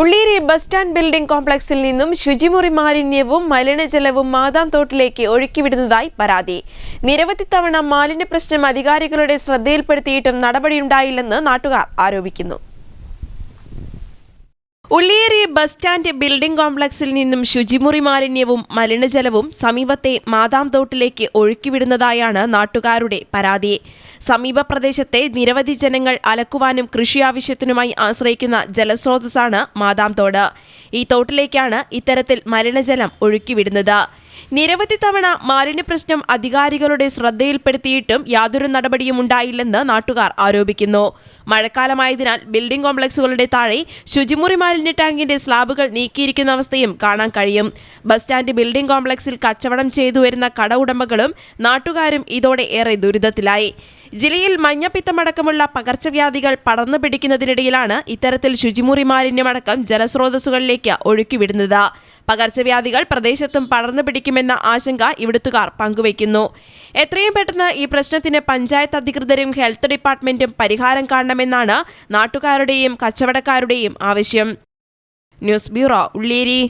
Ulliyeri bus stand building കോംപ്ലക്സിൽ നിന്നും ശുചിമുറി മാലിന്യവും മലിനജലവും മാതാം തോട്ടിലേക്ക് ഒഴുക്കിവിടുന്നതായി പരാതി. നിരവധി തവണ മാലിന്യ പ്രശ്നം അധികാരികളുടെ ശ്രദ്ധയിൽപ്പെടുത്തിയിട്ടും നടപടിയുണ്ടായില്ലെന്ന് നാട്ടുകാർ ആരോപിക്കുന്നു. ഉള്ളിയേരി ബസ് സ്റ്റാൻഡ് ബിൽഡിംഗ് കോംപ്ലക്സിൽ നിന്നും ശുചിമുറി മാലിന്യവും മലിനജലവും സമീപത്തെ മാതാം തോട്ടിലേക്ക് ഒഴുക്കിവിടുന്നതായാണ് നാട്ടുകാരുടെ പരാതി. സമീപ പ്രദേശത്തെ നിരവധി ജനങ്ങൾ അലക്കുവാനും കൃഷി ആവശ്യത്തിനുമായി ആശ്രയിക്കുന്ന ജലസ്രോതസ്സാണ് മാതാം തോട് ഈ തോട്ടിലേക്കാണ് ഇത്തരത്തിൽ മലിനജലം ഒഴുക്കിവിടുന്നത്. നിരവധി തവണ മാലിന്യ പ്രശ്നം അധികാരികളുടെ ശ്രദ്ധയിൽപ്പെടുത്തിയിട്ടും യാതൊരു നടപടിയും ഉണ്ടായില്ലെന്ന് നാട്ടുകാർ ആരോപിക്കുന്നു. മഴക്കാലമായതിനാൽ ബിൽഡിംഗ് കോംപ്ലക്സുകളുടെ താഴെ ശുചിമുറി മാലിന്യ ടാങ്കിന്റെ സ്ലാബുകൾ നീക്കിയിരിക്കുന്ന അവസ്ഥയും കാണാൻ കഴിയും. ബസ് സ്റ്റാൻഡ് ബിൽഡിംഗ് കോംപ്ലക്സിൽ കച്ചവടം ചെയ്തു വരുന്ന കട ഉടമകളും നാട്ടുകാരും ഇതോടെ ഏറെ ദുരിതത്തിലായി. ജില്ലയിൽ മഞ്ഞപ്പിത്തമടക്കമുള്ള പകർച്ചവ്യാധികൾ പടർന്നു പിടിക്കുന്നതിനിടയിലാണ് ഇത്തരത്തിൽ ശുചിമുറി മാലിന്യമടക്കം ജലസ്രോതസ്സുകളിലേക്ക് ഒഴുക്കിവിടുന്നത്. പകർച്ചവ്യാധികൾ പ്രദേശത്തും പടർന്നു പിടിക്കുമെന്ന ആശങ്ക ഇവിടുത്തുകാർ പങ്കുവയ്ക്കുന്നു. എത്രയും പെട്ടെന്ന് ഈ പ്രശ്നത്തിന് പഞ്ചായത്ത് അധികൃതരും ഹെൽത്ത് ഡിപ്പാർട്ട്മെന്റും പരിഹാരം കാണണമെന്നാണ് നാട്ടുകാരുടെയും കച്ചവടക്കാരുടെയും ആവശ്യം. News bureau Ulliyeri